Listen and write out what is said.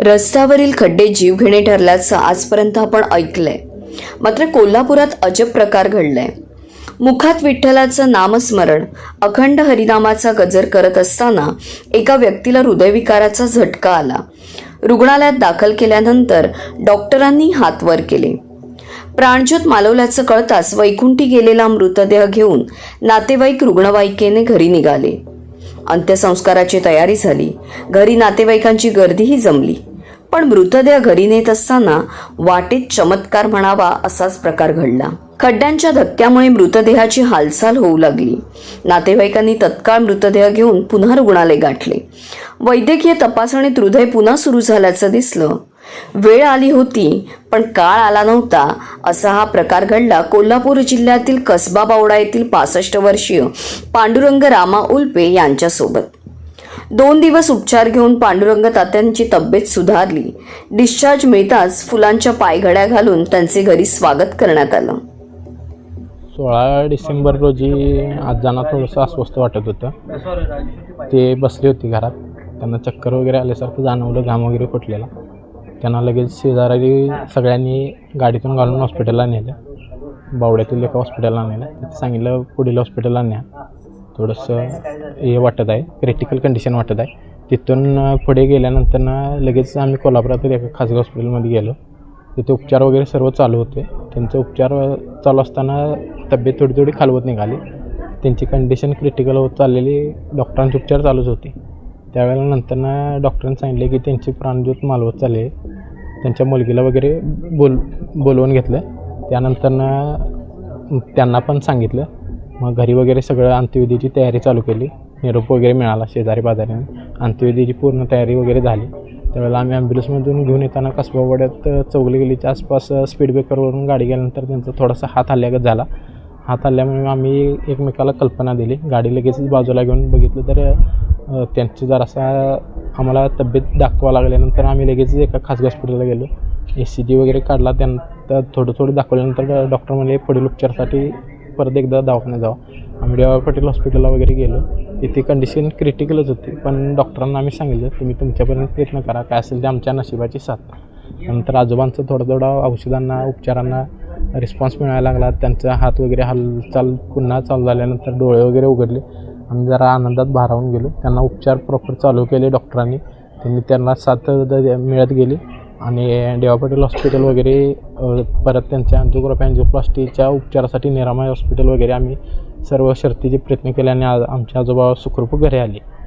रस्त्यावरील खड्डे जीवघेणे ठरल्याचं आजपर्यंत आपण ऐकलंय. मात्र कोल्हापुरात अजब प्रकार घडलाय. मुखात विठ्ठलाचं नामस्मरण अखंड हरिनामाचा गजर करत असताना एका व्यक्तीला हृदयविकाराचा झटका आला. रुग्णालयात दाखल केल्यानंतर डॉक्टरांनी हात वर केले. प्राणज्योत मालवल्याचं कळताच वैकुंठी गेलेला मृतदेह घेऊन नातेवाईक रुग्णवाहिकेने घरी निघाले. अंत्यसंस्काराची तयारी झाली. घरी नातेवाईकांची गर्दीही जमली. पण मृतदेह घरी नेत असताना वाटेत चमत्कार म्हणावा असाच प्रकार घडला. खड्ड्यांच्या धक्क्यामुळे मृतदेहाची हालचाल होऊ लागली. नातेवाईकांनी तत्काळ मृतदेह घेऊन पुन्हा रुग्णालय गाठले. वैद्यकीय तपासणीत हृदय पुन्हा सुरू झाल्याचं दिसलं. वेळ आली होती पण काळ आला नव्हता. असा हा प्रकार घडला कोल्हापूर जिल्ह्यातील कसबा बावडा येथील पासष्ट वर्षीय पांडुरंग रामा उल्पे यांच्यासोबत. दोन दिवस उपचार घेऊन पांडुरंग तात्यांची तब्येत सुधारली. डिस्चार्ज मिळताच फुलांच्या पायघड्या घालून त्यांचे घरी स्वागत करण्यात आलं. सोळा डिसेंबर रोजी आजांना थोडंसं अस्वस्थ वाटत होतं. ते बसले होते घरात. त्यांना चक्कर वगैरे आल्यासारखं जाणवलं घाम वगैरे फुटलेला. त्यांना लगेच शेजारी सगळ्यांनी गाडीतून घालून हॉस्पिटलला नेलं. बावड्यातील एका हॉस्पिटलला नेलं. तिथे सांगितलं पुढील हॉस्पिटलला न्या. थोडंसं हे वाटत आहे क्रिटिकल कंडिशन वाटत आहे. तिथून पुढे गेल्यानंतर ना लगेच आम्ही कोल्हापुरातील एका खाजगी हॉस्पिटलमध्ये गेलो. तिथे उपचार वगैरे सर्व चालू होते. त्यांचे उपचार चालू असताना तब्येत थोडी थोडी खालवत निघाली. त्यांची कंडिशन क्रिटिकल होत चाललेली डॉक्टरांचे उपचार चालूच होते. त्यावेळेला नंतरनं डॉक्टरांनी सांगितले की त्यांची प्राणज्योत मालवत चालले त्यांच्या मुलगीला वगैरे बोल बोलवून घेतलं. त्यानंतरनं त्यांना पण सांगितलं. मग घरी वगैरे सगळं अंत्यविधीची तयारी चालू केली. निरोप वगैरे मिळाला शेजारी पाजाऱ्याने अंत्यविधीची पूर्ण तयारी वगैरे झाली. त्यावेळेला आम्ही ॲम्ब्युलन्समधून घेऊन येताना कसबावाड्यात चौगली गेलीच्या आसपास स्पीड ब्रेकरवरून गाडी गेल्यानंतर त्यांचा थोडासा हात हल्ल्यागत झाला. हात आल्यामुळे आम्ही एकमेकाला कल्पना दिली. गाडी लगेचच बाजूला घेऊन बघितलं तर त्यांची जरासा आम्हाला तब्येत दाखवा लागल्यानंतर आम्ही लगेच एका खासगी हॉस्पिटलला गेलो. ए सी जी वगैरे काढला. त्यानंतर थोडं थोडं दाखवल्यानंतर डॉक्टर म्हणले पुढील उपचारासाठी परत एकदा दवाखान्यात जावं. आम्ही डेवा पाटील हॉस्पिटलला वगैरे गेलो. तिथे कंडिशन क्रिटिकलच होती. पण डॉक्टरांना आम्ही सांगितलं तुम्ही तुमच्यापर्यंत प्रयत्न करा. काय असेल ते आमच्या नशिबाची साथ. नंतर आजोबांचं थोडं थोडं औषधांना उपचारांना रिस्पॉन्स मिळायला लागला. त्यांचा हात वगैरे हालचाल पुन्हा चालू झाल्यानंतर डोळे वगैरे उघडले. आम्ही जरा आनंदात भारावून गेलो. त्यांना उपचार प्रॉपर चालू केले डॉक्टरांनी. त्यांनी त्यांना साथ द- मिळत गेली. आणि देवा पाटील हॉस्पिटल वगैरे परत त्यांच्या अँजिओग्राफी अँजिओप्लास्टीच्या उपचारासाठी निरामय हॉस्पिटल वगैरे आम्ही सर्व शर्तीचे प्रयत्न केले आणि आज आमचे आजोबा सुखरूप घरी आले.